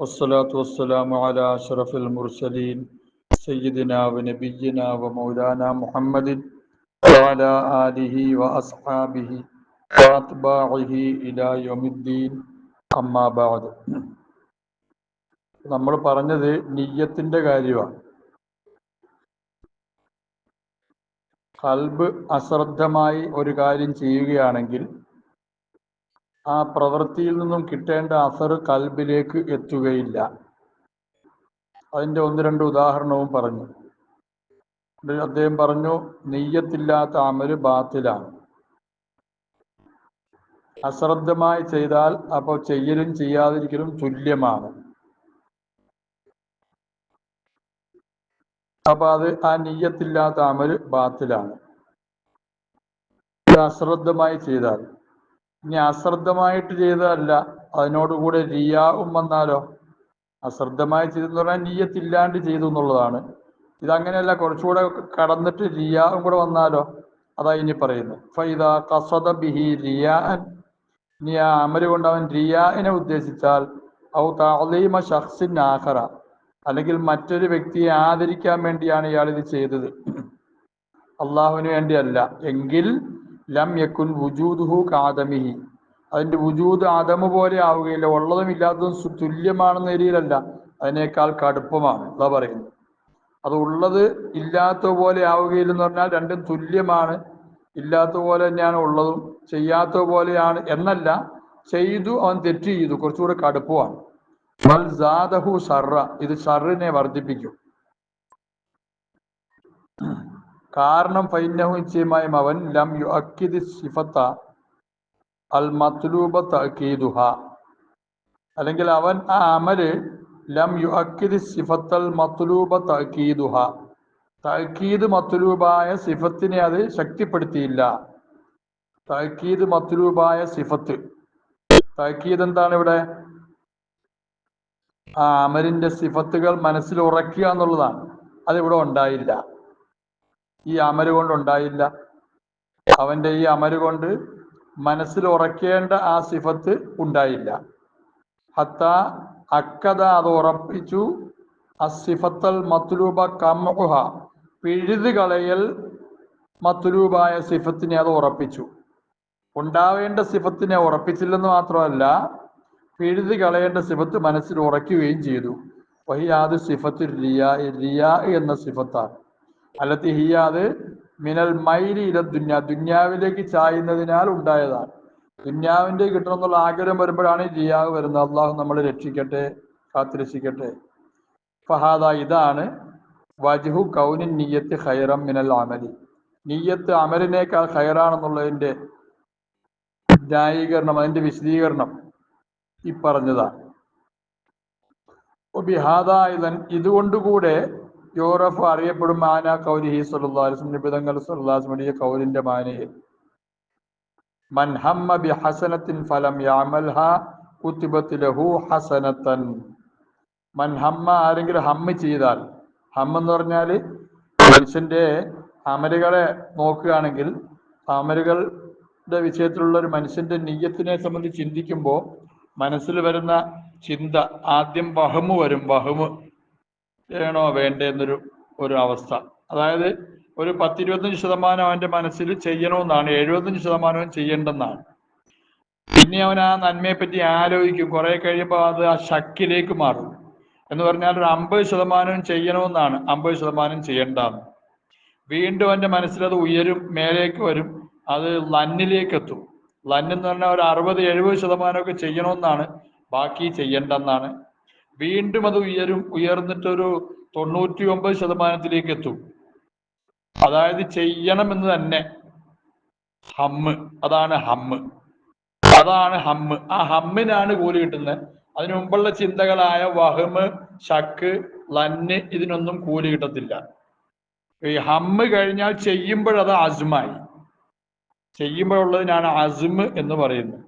والصلاة والسلام على أشرف المرسلين سيدنا ونبينا ومولانا محمد وعلى آله وأصحابه وأتباعه إلى يوم الدين أما بعد നമ്മൾ പറഞ്ഞത് നിയ്യത്തിന്റെ കാര്യമാണ് കൽബ് അശ്രദ്ധമായി ഒരു കാര്യം ചെയ്യുകയാണെങ്കിൽ ആ പ്രവൃത്തിയിൽ നിന്നും കിട്ടേണ്ട അസർ കൽബിലേക്ക് എത്തുകയില്ല. അതിന്റെ ഒന്ന് രണ്ട് ഉദാഹരണവും പറഞ്ഞു. അദ്ദേഹം പറഞ്ഞു നെയ്യത്തില്ലാത്ത അമൽ ബാത്തിലാണ്. അശ്രദ്ധമായി ചെയ്താൽ അപ്പോൾ ചെയ്യലും ചെയ്യാതിരിക്കലും തുല്യമാണ്. അപ്പൊ അത് ആ നീയത്തില്ലാത്ത അമൽ ബാത്തിലാണ്. അശ്രദ്ധമായി ചെയ്താൽ ഇനി അശ്രദ്ധമായിട്ട് ചെയ്തതല്ല. അതിനോടുകൂടെ റിയാവും വന്നാലോ? അശ്രദ്ധമായി ചെയ്തെന്ന് പറഞ്ഞാൽ നീയത്തില്ലാണ്ട് ചെയ്തു എന്നുള്ളതാണ്. ഇതങ്ങനെയല്ല കുറച്ചുകൂടെ കടന്നിട്ട് റിയാവും കൂടെ വന്നാലോ? അതാ ഇനി പറയുന്നത്. ഫൈദ കസദ ബിഹി റിയാൻ ഇനി ആ അമൽ കൊണ്ട് അവൻ റിയാനെ ഉദ്ദേശിച്ചാൽ ഔ താലീമ ഷഖ്സിൻ ആഹറ അല്ലെങ്കിൽ മറ്റൊരു വ്യക്തിയെ ആദരിക്കാൻ വേണ്ടിയാണ് ഇയാൾ ഇത് ചെയ്തത്. അള്ളാഹുവിന് വേണ്ടിയല്ല. എങ്കിൽ ലം യക്കുൻ വുജൂദുഹു കാദമിഹി അതിന്റെ വുജൂദ് ആദമ പോലെ ആവുകയില്ല. ഉള്ളതും ഇല്ലാത്തതും തുല്യമാണെന്ന രീതിയിലല്ല. അതിനേക്കാൾ കടുപ്പമാണ്. അതാ പറയുന്നത്. അത് ഉള്ളത് ഇല്ലാത്ത പോലെ ആവുകയില്ലെന്ന് പറഞ്ഞാൽ രണ്ടും തുല്യമാണ്. ഇല്ലാത്ത പോലെ തന്നെയാണ് ഉള്ളതും. ചെയ്യാത്ത പോലെയാണ് എന്നല്ല. ചെയ്തു അവൻ തെറ്റ് ചെയ്തു. കുറച്ചുകൂടെ കടുപ്പമാണ്. ഇത് ഷർറിനെ വർദ്ധിപ്പിക്കും. കാരണം ഫൈനഹു നിശ്ചയമായും അവൻ ലം യു അക്കിദ് സിഫത്ത അൽ മത്ലൂബ തഅക്കീദുഹ അല്ലെങ്കിൽ അവൻ ആ അമൽ ലം യു അക്കിദ് സിഫത്തൽ മത്ലൂബ തഅക്കീദുഹ തഅക്കീദ് മത്ലൂബായ സിഫത്തിനെ അത് ശക്തിപ്പെടുത്തിയില്ല. തഅക്കീദ് മത്ലൂബായ സിഫത്ത്. തഅക്കീദ് എന്താണ് ഇവിടെ? ആ അമലിന്റെ സിഫത്തുകൾ മനസ്സിൽ ഉറക്കുക എന്നുള്ളതാണ്. അതിവിടെ ഉണ്ടായില്ല. ഈ അമര് കൊണ്ട് ഉണ്ടായില്ല അവന്റെ ഈ അമര് കൊണ്ട് മനസ്സിൽ ഉറക്കേണ്ട ആ സിഫത്ത് ഉണ്ടായില്ല. ഹത്ത അക്കഥ അത് ഉറപ്പിച്ചു. അസിഫത്തൽ മത്ലൂബ കമ്മുഹ പിഴുത് കളയൽ മത്ലൂബായ സിഫത്തിനെ അത് ഉറപ്പിച്ചു. ഉണ്ടാവേണ്ട സിഫത്തിനെ ഉറപ്പിച്ചില്ലെന്ന് മാത്രമല്ല പിഴുതി കളയേണ്ട സിഫത്ത് മനസ്സിൽ ഉറക്കുകയും ചെയ്തു. വഹിയാത് സിഫത്ത് റിയ റിയ എന്ന സിഫത്താണ്. അല്ലത്തി ഹിയാത് മിനൽ മൈരി ഇല ദുന്യ. ദുന്യാവിലേക്ക് ചായുന്നതിനാൽ ഉണ്ടായതാണ്. ദുന്യാവിന്റെ കിട്ടണം എന്നുള്ള ആഗ്രഹം വരുമ്പോഴാണ് ഈ ജിയാവ് വരുന്നത്. അള്ളാഹു നമ്മളെ രക്ഷിക്കട്ടെ കാത്തിരക്ഷിക്കട്ടെ. ഫഹാദ ഇതാണ് വജുഹു കൗനിൻ നീയത്ത് ഹൈറം മിനൽ അമലി. നീയത്ത് അമലിനേക്കാൾ ഹൈറാണെന്നുള്ളതിന്റെ ന്യായീകരണം അതിന്റെ വിശദീകരണം ഈ പറഞ്ഞതാണ്. ഇതുകൊണ്ടുകൂടെ യൂറഫ് അറിയപ്പെടും മാന കൗലിഹി സല്ലാസ്ലം നിബിതങ്ങൾ സുല്ലാസ്മണിയ കൗലിന്റെ മാനയിൽ മൻ ഹമ്മ ബി ഹസനത്തിൻ ഫലം യാമൽഹ കുത്തിബത്തിലഹു ഹസനത്തൻ. മൻ ഹമ്മ ആരെങ്കിലും ഹമ്മ് ചെയ്താൽ ഹമ്മ എന്ന് പറഞ്ഞാൽ മനുഷ്യന്റെ അമലുകളെ നോക്കുകയാണെങ്കിൽ അമലുകളുടെ വിഷയത്തിലുള്ള ഒരു മനുഷ്യന്റെ നീയത്തിനെ സംബന്ധിച്ച് ചിന്തിക്കുമ്പോൾ മനസ്സിൽ വരുന്ന ചിന്ത ആദ്യം വഹമു വരും. വഹമ് വേണോ വേണ്ടേ എന്നൊരു ഒരു അവസ്ഥ. അതായത് ഒരു പത്തിരുപത്തഞ്ച് ശതമാനം അവന്റെ മനസ്സിൽ ചെയ്യണമെന്നാണ് എഴുപത്തഞ്ച് ശതമാനവും ചെയ്യേണ്ടെന്നാണ്. പിന്നെ അവൻ ആ നന്മയെ പറ്റി ആലോചിക്കും. കുറെ കഴിയുമ്പോൾ അത് ആ ശക്കിലേക്ക് മാറും. എന്ന് പറഞ്ഞാൽ ഒരു അമ്പത് ശതമാനവും ചെയ്യണമെന്നാണ്. അമ്പത് ശതമാനം ചെയ്യേണ്ടെന്ന്. വീണ്ടും അവന്റെ മനസ്സിൽ അത് ഉയരും മേലേക്ക് വരും അത് ലന്നിലേക്ക് എത്തും ലന്ന് എന്ന് പറഞ്ഞാൽ ഒരു അറുപത് എഴുപത് ശതമാനമൊക്കെ ചെയ്യണമെന്നാണ്. ബാക്കി ചെയ്യണ്ടെന്നാണ്. വീണ്ടും അത് ഉയരും ഉയർന്നിട്ടൊരു തൊണ്ണൂറ്റി ഒമ്പത് ശതമാനത്തിലേക്ക് എത്തും. അതായത് ചെയ്യണമെന്ന് തന്നെ. ഹമ്മ് അതാണ് ഹമ്മ് അതാണ് ഹമ്മ് ആ ഹമ്മിനാണ് കൂലി കിട്ടുന്നത്. അതിനു മുമ്പുള്ള ചിന്തകളായ വഹമ് ഷക്ക് ലന്ന് ഇതിനൊന്നും കൂലി കിട്ടത്തില്ല. ഈ ഹമ്മ് കഴിഞ്ഞാൽ ചെയ്യുമ്പോഴത് അസുമായി. ചെയ്യുമ്പോഴുള്ളതിനാണ് അസുമ് എന്ന് പറയുന്നത്.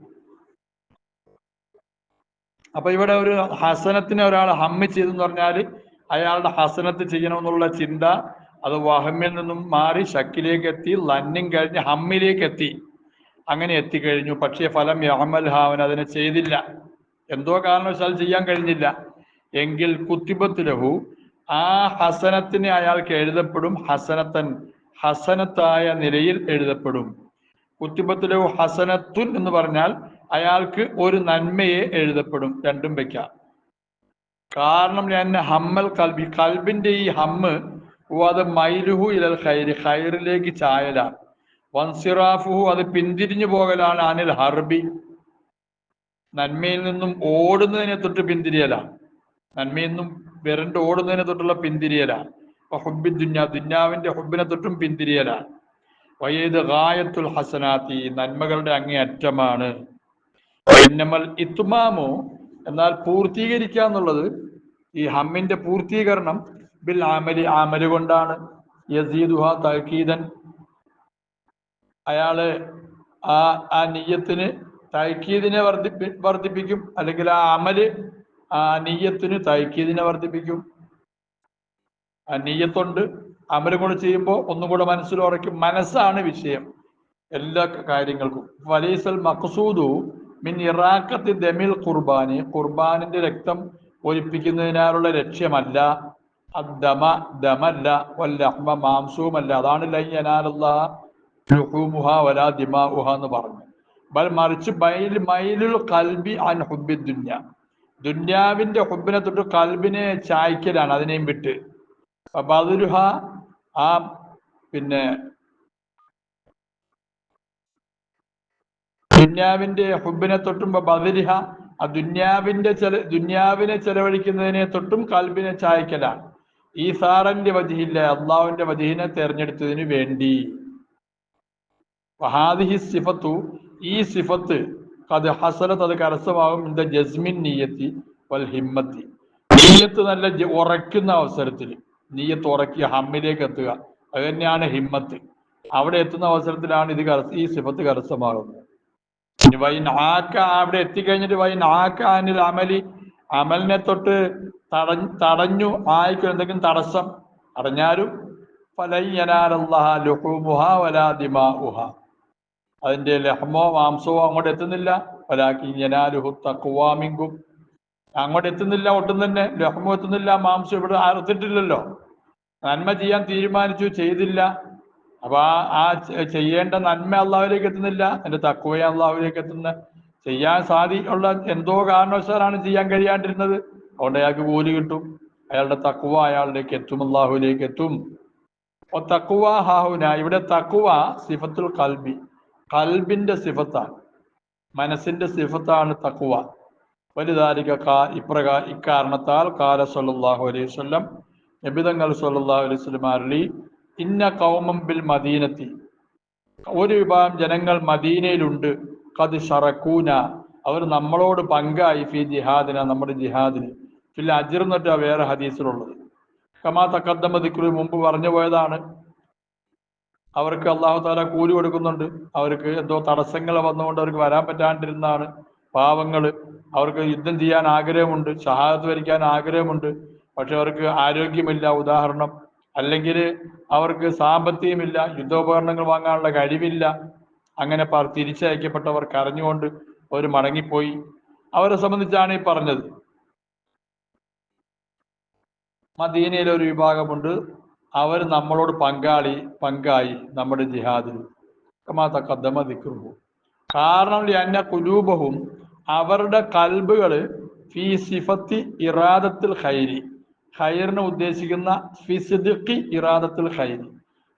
അപ്പൊ ഇവിടെ ഒരു ഹസനത്തിനെ ഒരാൾ ഹമ്മ് ചെയ്തെന്ന് പറഞ്ഞാൽ അയാളുടെ ഹസനത്ത് ചെയ്യണമെന്നുള്ള ചിന്ത അത് വഹമ്മിൽ നിന്നും മാറി ഷക്കിലേക്ക് എത്തി ലന്നിങ് കഴിഞ്ഞ് ഹമ്മിലേക്ക് എത്തി. അങ്ങനെ എത്തിക്കഴിഞ്ഞു. പക്ഷേ ഫലം യഹമൽ ഹാവൻ അതിനെ ചെയ്തില്ല. എന്തോ കാരണവശാൽ ചെയ്യാൻ കഴിഞ്ഞില്ല. എങ്കിൽ കുത്തിബത്ത് ലഹു ആ ഹസനത്തിന് അയാൾക്ക് എഴുതപ്പെടും. ഹസനത്തൻ ഹസനത്തായ നിലയിൽ എഴുതപ്പെടും. കുത്തിബത്ത് ലഹു ഹസനത്തുൻ എന്ന് പറഞ്ഞാൽ അയാൾക്ക് ഒരു നന്മയെ എഴുതപ്പെടും രണ്ടും വെക്കാം. കാരണം ഞാൻ ഹമ്മൽ കൽബി കൽബിന്റെ ഈ ഹമ്മ് അത് മൈലുഹു ഇലൽ ഖൈർ ഖൈറിലേക്ക് ചായലാണ്. വൻസിറാഫുഹു അത് പിന്തിരിഞ്ഞു പോകലാണ് അനിൽ ഹർബി. നന്മയിൽ നിന്നും ഓടുന്നതിനെ തൊട്ട് പിന്തിരിയലാണ് നന്മയിൽ നിന്നും വിരണ്ട് ഓടുന്നതിനെ തൊട്ടുള്ള പിന്തിരിയലാണ് ഹുബിൻ ദുന്യാ ദുന്യാവിന്റെ ഹുബിനെ തൊട്ടും പിന്തിരിയലാണ് വയ്യത് ഗായത്തുൽ ഹസനാത്തി നന്മകളുടെ അങ്ങേയറ്റമാണ്. ഇന്നമൽ ഇത്തുമാമോ എന്നാൽ പൂർത്തീകരിക്കുക എന്നുള്ളത് ഈ ഹമ്മിന്റെ പൂർത്തീകരണം ബിൽ ആമലി ആമൽ കൊണ്ടാണ്. യസീദുഹ തഹക്കീദൻ അയാൾ ആ ആ നീയത്തിന് തൈക്കീദിനെ വർദ്ധിപ്പി വർദ്ധിപ്പിക്കും അല്ലെങ്കിൽ ആ അമൽ ആ നീയത്തിന് തൈക്കീദിനെ വർദ്ധിപ്പിക്കും. ആ നീയത്തുണ്ട് അമൽ കൊണ്ട് ചെയ്യുമ്പോൾ ഒന്നും കൂടെ മനസ്സിൽ ഉറയ്ക്കും. മനസ്സാണ് വിഷയം എല്ലാ കാര്യങ്ങൾക്കും. വലീസൽ മഖസൂദു മിൻ ഇറാഖത്തി ദമിൽ ഖുർബാനി ഖുർബാനിന്റെ രക്തം ഒലിപ്പിക്കുന്നതിനാലുള്ള ലക്ഷ്യമല്ല. അദ്ദമ ദമല്ല വല്ലഹ്മ മാംസവുമല്ല. അതാണ് ലൈനാലുഹ വലാ വലാ ദിമാഉഹ എന്ന് പറഞ്ഞു. ബൽ മറിച്ച് മൈലുൽ കൽബി അൻ ഹുബി ദുന്യ. ദുന്യാവിന്റെ ഹുബിനെ തൊട്ട് കൽബിനെ ചായ്ക്കലാണ് അതിനെയും വിട്ട്. ബദലുഹ ആ പിന്നെ ദുന്യാവിന്റെ ഹുബിനെ തൊട്ടും ബദരിഹ ആ ദുന്യാവിന്റെ ചെല ദുന്യാവിനെ ചെലവഴിക്കുന്നതിനെ തൊട്ടും കൽബിനെ ചായ്ക്കല ഈ സാറന്റെ വജിഹില്ല അള്ളാഹുവിന്റെ വജിഹിനെ തെരഞ്ഞെടുത്തതിന് വേണ്ടി. വഹാദിഹി സിഫത്തു ഈ സിഫത്ത് അത് ഹസലത്ത് അത് കരസ്ഥമാകും ഇന്ത ജസ്മിൻ നീയത്തി വൽ ഹിമ്മത്തി. നീയത്ത് നല്ല ഉറയ്ക്കുന്ന അവസരത്തിൽ നീയത്ത് ഉറക്കി ഹമ്മിലേക്ക് എത്തുക. അത് തന്നെയാണ് ഹിമ്മത്ത്. അവിടെ എത്തുന്ന അവസരത്തിലാണ് ഇത് ഈ സിഫത്ത് കരസ്ഥമാകുന്നത്. അവിടെ എത്തിക്കഴിഞ്ഞിട്ട് വൈൻ ആക്ക അനിൽ അമലി അമലിനെ തൊട്ട് തടഞ്ഞു തടഞ്ഞു ആയിക്കും എന്തെങ്കിലും തടസ്സം ദിമാഉഹ. അതിന്റെ ലഹ്മോ മാംസമോ അങ്ങോട്ട് എത്തുന്നില്ല. അങ്ങോട്ട് എത്തുന്നില്ല ഒട്ടും തന്നെ ലഹ്മോ എത്തുന്നില്ല മാംസം ഇവിടെ അറുത്തിട്ടില്ലല്ലോ നന്മ ചെയ്യാൻ തീരുമാനിച്ചു ചെയ്തില്ല. അപ്പൊ ആ ആ ചെയ്യേണ്ട നന്മ അള്ളാഹുലേക്ക് എത്തുന്നില്ല. എന്റെ തക്കുവയെ അള്ളാഹുലേക്ക് എത്തുന്ന ചെയ്യാൻ സാധിക്കുള്ള എന്തോ കാരണവശാലാണ് ചെയ്യാൻ കഴിയാണ്ടിരുന്നത്. അതുകൊണ്ട് അയാൾക്ക് കൂലി കിട്ടും. അയാളുടെ തക്കുവ അയാളിലേക്ക് എത്തും അള്ളാഹുലേക്ക് എത്തും. അപ്പൊ തക്കുവ ഹാഹുന ഇവിടെ തക്കുവ സിഫത്തുൽ കൽബി. കൽബിന്റെ സിഫത്താണ്. മനസ്സിന്റെ സിഫത്താണ് തക്കുവ വലുതാരിക കാ ഇപ്രകാ ഇക്കാരണത്താൽ കാല സല്ലല്ലാഹു അലൈഹി വസല്ലം നബിതങ്ങൾ സല്ലല്ലാഹു അലൈഹി വസല്ലം അരുളി ഇന്ന കൗമം ബിൽ മദീനത്തി. ഒരു വിഭാഗം ജനങ്ങൾ മദീനയിലുണ്ട്. കത് ഷറക്കൂന അവർ നമ്മളോട് പങ്കായി ഫി ജിഹാദിന നമ്മുടെ ജിഹാദിന്. ഫിൽ അജിർ വേറെ ഹദീസിലുള്ളത്. കമാ തക്കദ്ദമ ദിക്രു മുമ്പ് പറഞ്ഞു പോയതാണ്. അവർക്ക് അള്ളാഹു താല കൂലി കൊടുക്കുന്നുണ്ട്. അവർക്ക് എന്തോ തടസ്സങ്ങൾ വന്നുകൊണ്ട് അവർക്ക് വരാൻ പറ്റാണ്ടിരുന്നാണ് പാവങ്ങൾ. അവർക്ക് യുദ്ധം ചെയ്യാൻ ആഗ്രഹമുണ്ട്. ഷഹാദത്ത് വരിക്കാൻ ആഗ്രഹമുണ്ട്. പക്ഷെ അവർക്ക് ആരോഗ്യമില്ല. ഉദാഹരണം അല്ലെങ്കിൽ അവർക്ക് സാമ്പത്തികമില്ല യുദ്ധോപകരണങ്ങൾ വാങ്ങാനുള്ള കഴിവില്ല അങ്ങനെ തിരിച്ചയക്കപ്പെട്ടവർ കരഞ്ഞുകൊണ്ട് അവർ മടങ്ങിപ്പോയി. അവരെ സംബന്ധിച്ചാണ് ഈ പറഞ്ഞത്. മദീനയിലെ ഒരു വിഭാഗമുണ്ട്. അവർ നമ്മളോട് പങ്കാളി പങ്കായി നമ്മുടെ ജിഹാദിൽ. തക്കദ്ദമ ദിക്റുഹു. കാരണം അന്ന കുലൂബഹും അവരുടെ കൽബുകൾ ഫി സിഫത്തി ഇറാദത്തിൽ ഖൈരി. ഖൈറിനെ ഉദ്ദേശിക്കുന്ന ഫിസിദിഖി ഇറാദത്തുൽ ഖൈരി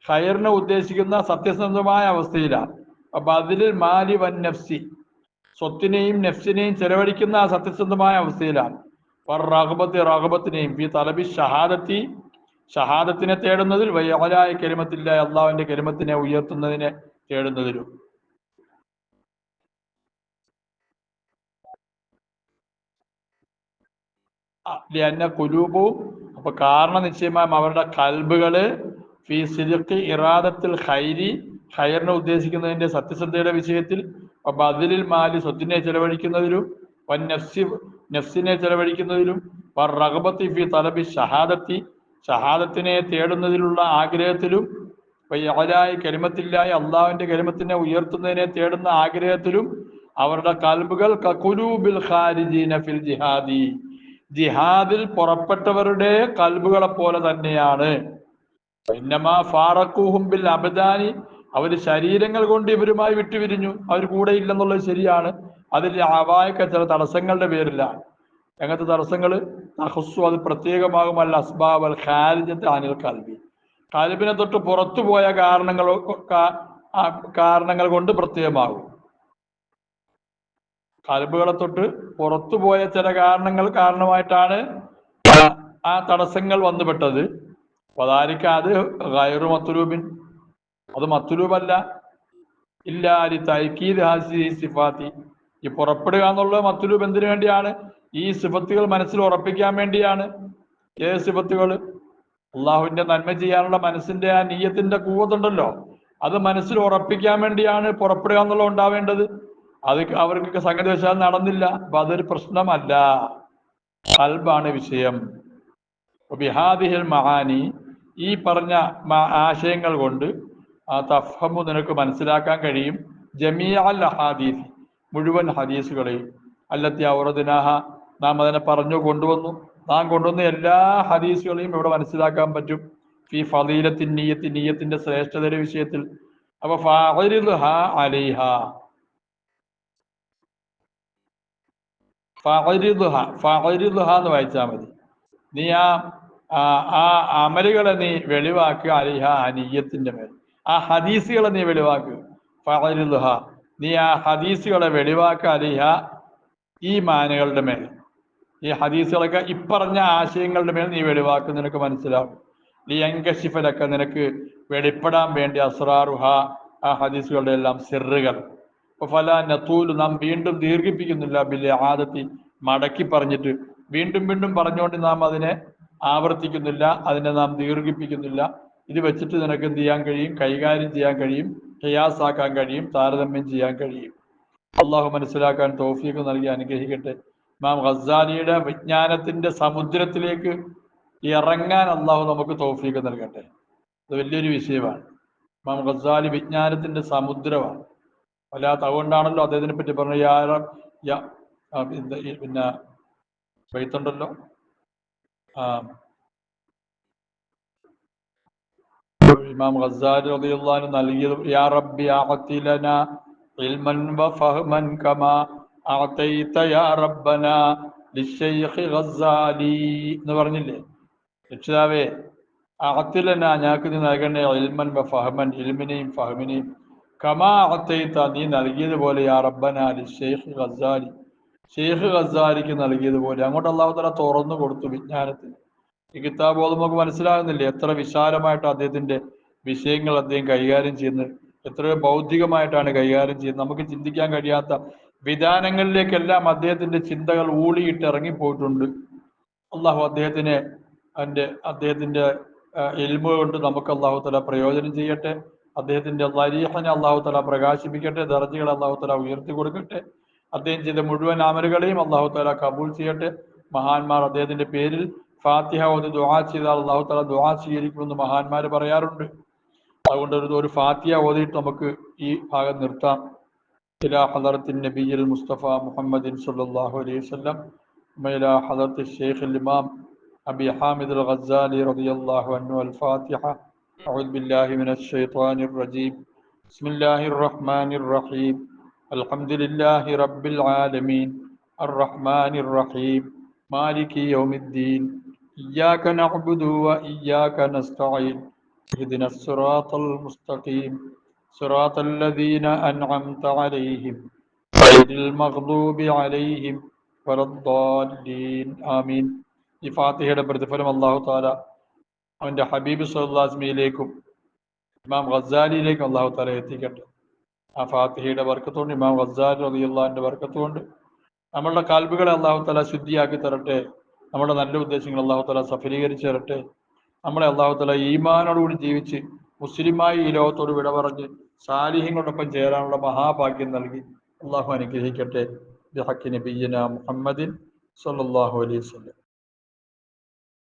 ഖൈറിനെ ഉദ്ദേശിക്കുന്ന സത്യസന്ധമായ അവസ്ഥയിലാണ്. അതിൽ മാലി വൻ നഫ്സി. സ്വത്തിനെയും നഫ്സിനെയും ചെലവഴിക്കുന്ന ആ സത്യസന്ധമായ അവസ്ഥയിലാണ്. റഹബത്ത് റഹബത്തിനെയും ഈ തലബി ഷഹാദത്തി. ഷഹാദത്തിനെ തേടുന്നതിൽ വയ്യാലായ കെരുമത്തില്ല അള്ളാഹുവിന്റെ കെരുമത്തിനെ ഉയർത്തുന്നതിനെ തേടുന്നതിലും. എന്നെ കുലൂബു അപ്പൊ കാരണം നിശ്ചയമായും അവരുടെ കൽബുകൾ ഫി സിലിഖ് ഇറാദത്തിൽ ഖൈരി ഖൈറിനെ ഉദ്ദേശിക്കുന്നതിന്റെ സത്യസന്ധയുടെ വിഷയത്തിൽ ബദിലിൽ മാലി സ്വത്തിനെ ചെലവഴിക്കുന്നതിലും വൻ നഫ്സി നഫ്സിനെ ചെലവഴിക്കുന്നതിലും വർ റഗബത്തി ഫി തലബി ഷഹാദത്തി ഷഹാദത്തിനെ തേടുന്നതിലുള്ള ആഗ്രഹത്തിലും വയ്യാലായി കരിമത്തില്ലായി അള്ളാഹുവിന്റെ കരിമത്തിനെ ഉയർത്തുന്നതിനെ തേടുന്ന ആഗ്രഹത്തിലും അവരുടെ കൽബുകൾ ഖുലൂബിൽ ഖാരിജീന ഫിൽ ജിഹാദി. ജിഹാദിൽ പുറപ്പെട്ടവരുടെ കൽബുകളെ പോലെ തന്നെയാണ്. ഇന്നമാ ഫാറക്കൂഹും ബിൽ അബദാനി അവർ ശരീരങ്ങൾ കൊണ്ട് ഇവരുമായി വിട്ടുപിരിഞ്ഞു. അവർ കൂടെ ഇല്ലെന്നുള്ളത് ശരിയാണ്. അതിൽ ആവായക്ക ചില തടസ്സങ്ങളുടെ പേരിലാണ് അങ്ങനത്തെ തടസ്സങ്ങൾ തഹസ്സു അത് പ്രത്യേകമാകും. അല്ല അസ്ബാബ് അൽ ഖാലിജത്തെ അനിൽ കൽബി. കൽബിനെ തൊട്ട് പുറത്തു പോയ കാരണങ്ങൾ കാരണങ്ങൾ കൊണ്ട് പ്രത്യേകമാകും. കൽബുകളെ തൊട്ട് പുറത്തു പോയ ചില കാരണങ്ങൾ കാരണമായിട്ടാണ് ആ- തടസ്സങ്ങൾ വന്നുപെട്ടത്. പതാരിക്ക അത് ഗൈറു മത്തുലൂബിൻ അത് മത്തുലൂബല്ല ഇല്ലാരി തൈക്കീദ് ഹാസി സിഫാത്തി. ഈ പുറപ്പെടുക എന്നുള്ളത് മത്തുലൂബ് എന്തിനു വേണ്ടിയാണ്? ഈ സിഫത്തുകൾ മനസ്സിൽ ഉറപ്പിക്കാൻ വേണ്ടിയാണ്. ഏത് സിഫത്തുകൾ അള്ളാഹുവിന്റെ നന്മ ചെയ്യാനുള്ള മനസ്സിന്റെ ആ നീയത്തിന്റെ കൂവത്തുണ്ടല്ലോ അത് മനസ്സിൽ ഉറപ്പിക്കാൻ വേണ്ടിയാണ് പുറപ്പെടുക എന്നുള്ളത് ഉണ്ടാവേണ്ടത്. അത് അവർക്കൊക്കെ സംഗതി വെച്ചാൽ നടന്നില്ല. അപ്പൊ അതൊരു പ്രശ്നമല്ല. കൽബാണ് വിഷയം. ബിഹാദിഹിൽ മഹാനി ഈ പറഞ്ഞ ആശയങ്ങൾ കൊണ്ട് ആ തഫമു നിനക്ക് മനസ്സിലാക്കാൻ കഴിയും. ജമിയൽ ഹദീസ് മുഴുവൻ ഹദീസുകളെയും. അല്ലത്തി ഔറദിനാഹ നാം അതിനെ പറഞ്ഞു കൊണ്ടുവന്നു. നാം കൊണ്ടുവന്ന എല്ലാ ഹദീസുകളെയും ഇവിടെ മനസ്സിലാക്കാൻ പറ്റും. ഫി ഫലീലത്തിൻ നീയത്തിൻ നീയത്തിന്റെ ശ്രേഷ്ഠതയുടെ വിഷയത്തിൽ. അപ്പൊ ഫഅരിദ്ഹ അലൈഹ. എന്ന് വായിച്ചാൽ മതി. നീ ആ ആ അമലുകളെ നീ വെളിവാക്കുക അലിഹ അനിയത്തിന്റെ മേൽ. ആ ഹദീസുകളെ നീ വെളിവാക്കുക. ഫഹരിദുഹ നീ ആ ഹദീസുകളെ വെളിവാക്കുക അലിഹ ഈ മാനുകളുടെ മേൽ. ഈ ഹദീസുകളൊക്കെ ഇപ്പറഞ്ഞ ആശയങ്ങളുടെ മേൽ നീ വെളിവാക്കും നിനക്ക് മനസ്സിലാവും. നീ എങ്കശിഫലൊക്കെ നിനക്ക് വെളിപ്പെടാൻ വേണ്ടി അസ്രാറുഹ ആ ഹദീസുകളുടെ എല്ലാം സിറുകൾ. ഫല നത്തൂൽ നാം വീണ്ടും ദീർഘിപ്പിക്കുന്നില്ല ബില്ലെ ആദത്തി മടക്കി പറഞ്ഞിട്ട് വീണ്ടും വീണ്ടും പറഞ്ഞുകൊണ്ട് നാം അതിനെ ആവർത്തിക്കുന്നില്ല അതിനെ നാം ദീർഘിപ്പിക്കുന്നില്ല. ഇത് വെച്ചിട്ട് നിനക്ക് എന്ത് ചെയ്യാൻ കഴിയും? കൈകാര്യം ചെയ്യാൻ കഴിയും ഹയാസാക്കാൻ കഴിയും താരതമ്യം ചെയ്യാൻ കഴിയും. അള്ളാഹു മനസ്സിലാക്കാൻ തോഫീക്ക് നൽകി അനുഗ്രഹിക്കട്ടെ. മാം ഖസാലിയുടെ വിജ്ഞാനത്തിന്റെ സമുദ്രത്തിലേക്ക് ഇറങ്ങാൻ അള്ളാഹു നമുക്ക് തോഫീക്ക് നൽകട്ടെ. അത് വലിയൊരു വിഷയമാണ്. മാം ഖസാലി വിജ്ഞാനത്തിന്റെ സമുദ്രമാണ്. വല്ലാത്ത അതുകൊണ്ടാണല്ലോ അദ്ദേഹത്തിനെ പറ്റി പറഞ്ഞ യാരം പിന്നെ ചെയ്തുണ്ടല്ലോ ഇമാം ഖസാരി റളിയല്ലാഹു നൽകിയത് യാ റബ്ബി അഅതിലന ഇൽമൻ വഫഹ്മൻ കമാ അഅതൈത യാ റബ്ബന ലിശൈഖ് ഖസാലി എന്ന് പറഞ്ഞില്ലേ? രക്ഷിതാവേ അഅതിലന ഞങ്ങൾക്ക് നീ നൽകണേ ഇൽമൻ വഫഹ്മൻ ഇൽമിനെയും ഫഹ്മിനെയും കമാ അഅതൈത നീ നൽകിയതുപോലെ യാ റബ്ബനാലി ഷെയ്ഖ് ഖസാലി ഷെയ്ഖ് ഖസാലിക്ക് നൽകിയതുപോലെ അങ്ങോട്ട് അള്ളാഹു തല തുറന്നു കൊടുത്തു വിജ്ഞാനത്തിന്. ഈ കിതാബ് നമുക്ക് മനസ്സിലാകുന്നില്ലേ? എത്ര വിശാലമായിട്ട് അദ്ദേഹത്തിന്റെ വിഷയങ്ങൾ അദ്ദേഹം കൈകാര്യം ചെയ്യുന്നത് എത്രയോ ബൗദ്ധികമായിട്ടാണ് കൈകാര്യം ചെയ്യുന്നത്. നമുക്ക് ചിന്തിക്കാൻ കഴിയാത്ത വിധാനങ്ങളിലേക്കെല്ലാം അദ്ദേഹത്തിന്റെ ചിന്തകൾ ഊളിയിട്ട് ഇറങ്ങിപ്പോയിട്ടുണ്ട്. അള്ളാഹു അദ്ദേഹത്തിനെ അതിന്റെ അദ്ദേഹത്തിന്റെ എൽമ കൊണ്ട് നമുക്ക് അള്ളാഹു തല പ്രയോജനം ചെയ്യട്ടെ. അദ്ദേഹത്തിന്റെ ലരീഹനെ അള്ളാഹു തല പ്രകാശിപ്പിക്കട്ടെ ദർജകളെ അള്ളാഹു തല ഉയർത്തി കൊടുക്കട്ടെ അദ്ദേഹം ചെയ്ത മുഴുവൻ അമലുകളെയും അള്ളാഹു താല കബൂൽ ചെയ്യട്ടെ മഹാന്മാർ അദ്ദേഹത്തിന്റെ പേരിൽ ഫാത്തിഹ ഒന്ന് ദുആ ചെയ്താൽ അള്ളാഹു താല ദുആ സ്വീകരിക്കുമെന്ന് മഹാന്മാർ പറയാറുണ്ട് അതുകൊണ്ട് ഒരു ഒരു ഫാത്തിഹ ഓതിയിട്ട് നമുക്ക് ഈ ഭാഗം നിർത്താം ഇലാ ഹദറത്തിൻ നബിയിൽ മുസ്തഫ മുഹമ്മദിൻ സല്ലല്ലാഹു അലൈഹി വസല്ലം ഇലാ ഹദറത്തി ഷെയ്ഖ് الإمام أبي حامد الغزالي رضي الله عنه الفاتحة أعوذ بالله من الشيطان الرجيم بسم الله الرحمن الرحيم الحمد لله رب العالمين الرحمن الرحيم مالك يوم الدين إياك نعبد وإياك نستعين اهدنا الصراط المستقيم صراط الذين أنعمت عليهم غير المغضوب عليهم ولا الضالين آمين ഈ ഫാത്തിഹയുടെ പ്രതിഫലം അള്ളാഹു താല അവന്റെ ഹബീബ് സല്ലാസ്മിയിലേക്കും ഇമാം ഖസാലിയിലേക്കും അള്ളാഹു താല എത്തിക്കട്ടെ. ആ ഫാത്തിഹയുടെ വർക്കത്തുകൊണ്ട് ഇമാം ഖസാലി അള്ളാഹിന്റെ വർക്കത്തുകൊണ്ട് നമ്മളുടെ കാൽബുകളെ അള്ളാഹു തല ശുദ്ധിയാക്കി തരട്ടെ. നമ്മുടെ നല്ല ഉദ്ദേശങ്ങൾ അള്ളാഹു താല സഫലീകരിച്ചു തരട്ടെ. നമ്മളെ അള്ളാഹു താല ഈമാനോടുകൂടി ജീവിച്ച് മുസ്ലിമായി ഈ ലോകത്തോട് വിട പറഞ്ഞ് സാലിഹ്യങ്ങളോടൊപ്പം ചേരാനുള്ള മഹാഭാഗ്യം നൽകി അള്ളാഹു അനുഗ്രഹിക്കട്ടെ. ബിഹക്കി നബിയ്യന മുഹമ്മദിൻ സല്ലാഹു അലൈഹി വസല്ലം.